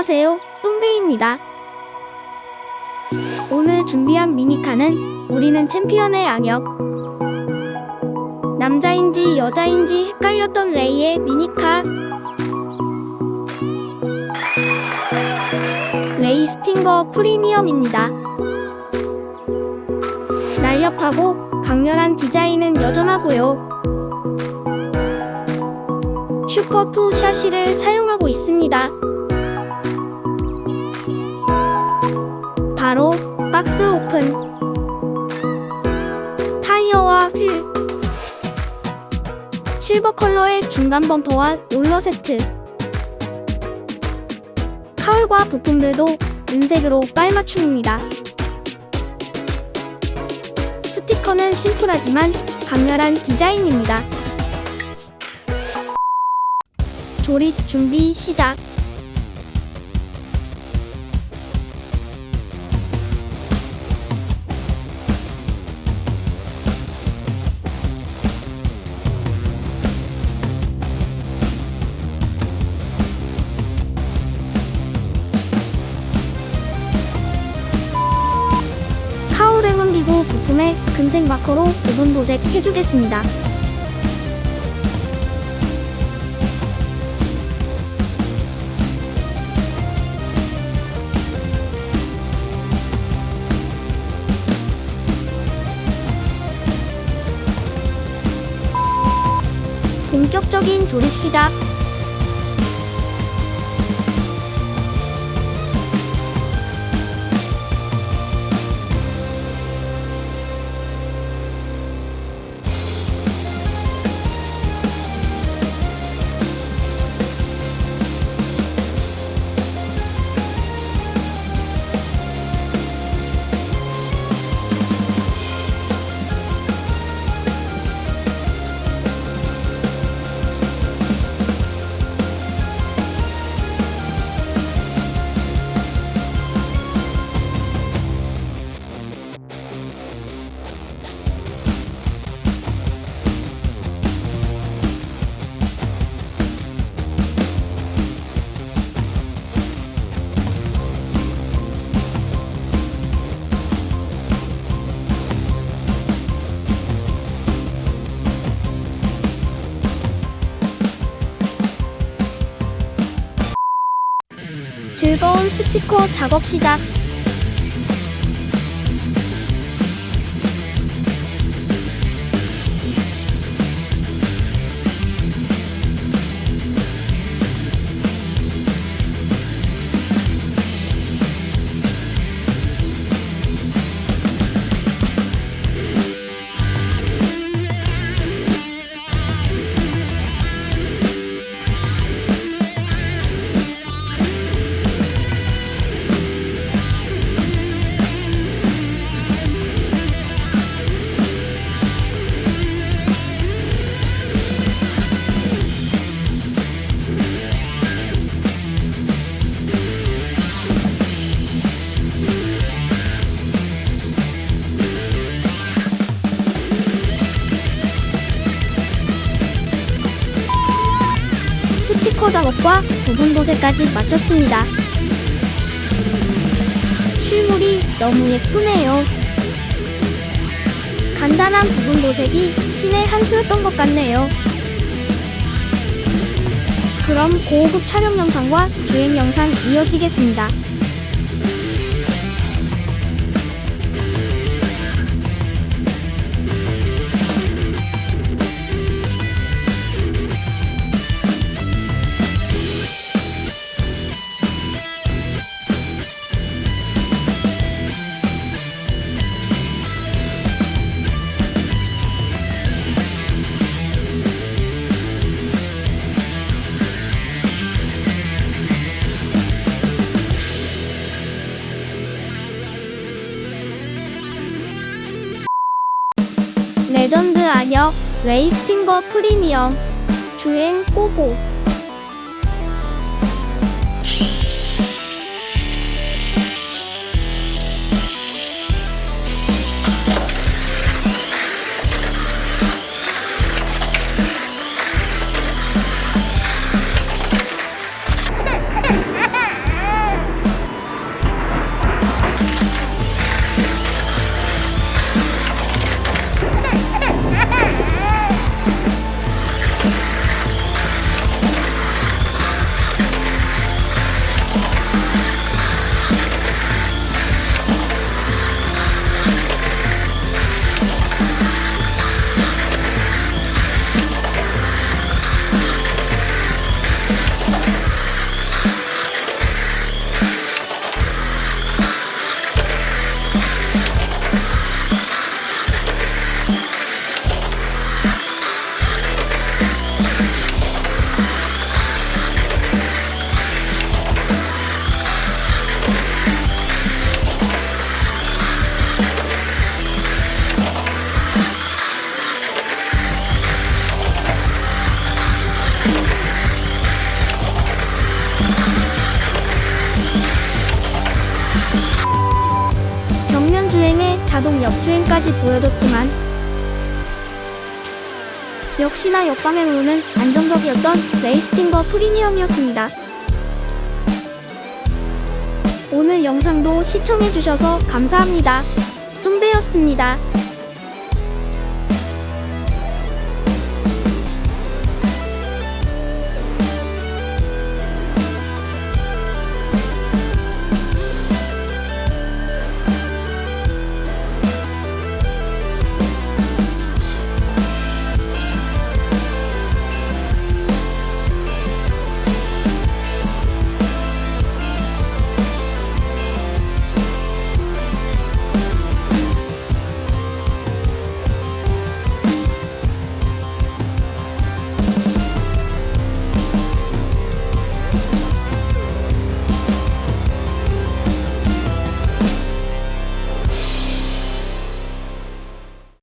안녕하세요. 뚱비입니다. 오늘 준비한 미니카는 우리는 챔피언의 악역. 남자인지 여자인지 헷갈렸던 레이의 미니카. 레이 스팅거 프리미엄입니다. 날렵하고 강렬한 디자인은 여전하고요. 슈퍼2 샤시를 사용하고 있습니다. 실버 컬러의 중간 범퍼와 롤러 세트 카울과 부품들도 은색으로 깔맞춤입니다. 스티커는 심플하지만 강렬한 디자인입니다. 조립 준비 시작. 금색 마커로 부분 도색 해주겠습니다. 본격적인 조립 시작. 즐거운 스티커 작업 시작. 스티커 작업과 부분 도색까지 마쳤습니다. 실물이 너무 예쁘네요. 간단한 부분 도색이 신의 한 수였던 것 같네요. 그럼 고호급 촬영 영상과 주행 영상 이어지겠습니다. 레전드 악역 레이스팅거 프리미엄 주행 꼬보 자동 역주행까지 보여줬지만 역시나 역방향으로는 안정적이었던 레이스팅거 프리미엄이었습니다. 오늘 영상도 시청해주셔서 감사합니다. 뚱배였습니다.